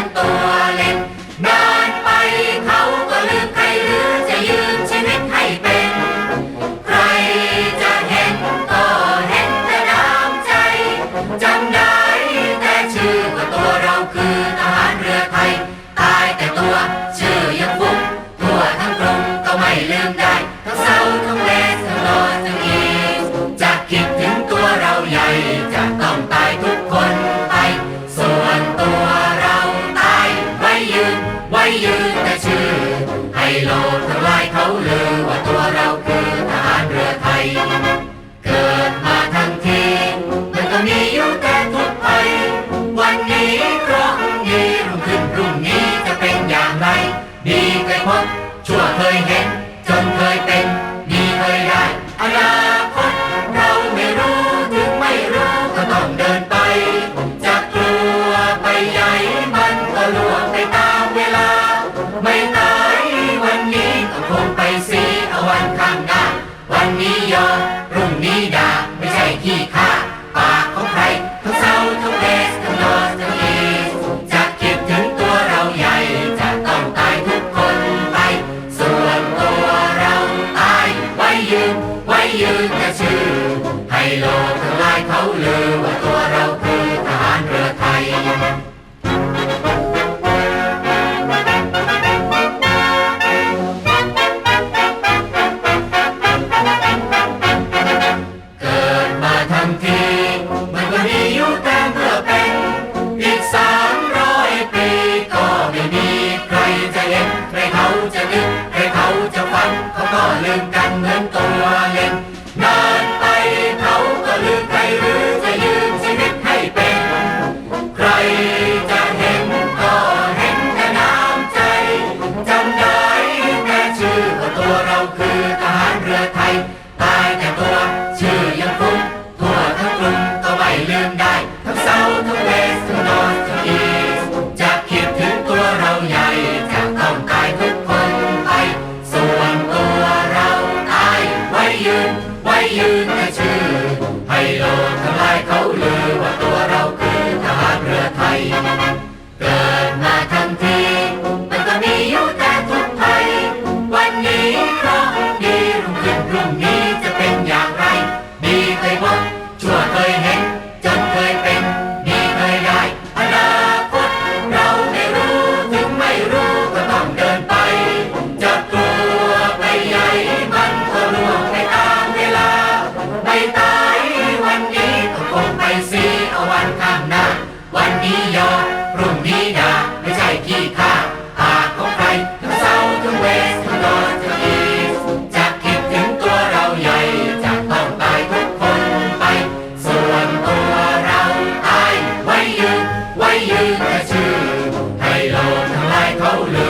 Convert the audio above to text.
อนตัวเล็กเดินไปเขาก็ลืมใครหรือจะยืมชีวิตให้เป็น ใครจะเห็นก็เห็นแต่น้ำใจจำได้แต่ชื่อก็ตัวเราคือทหารเรือไทย รุ่งนี้จะเป็นอย่างไร ดีเคยพบชั่วเคยเห็น Chúa Giêsu, hãy lo tương lai thấu lừa và tôi. นิยารุ่งนี้นาไม่ใช่ขี้ข้าหากของใครทั้งเซาทั้งเวสทั้งนอนทั้งอีสจะคิดถึงตัวเราใหญ่จะต้องตายทุกคนไป ส่วนตัวเราตายไว้ยืนไว้ยืนแต่ชื่อให้โลกทั้งหลายเขาลือ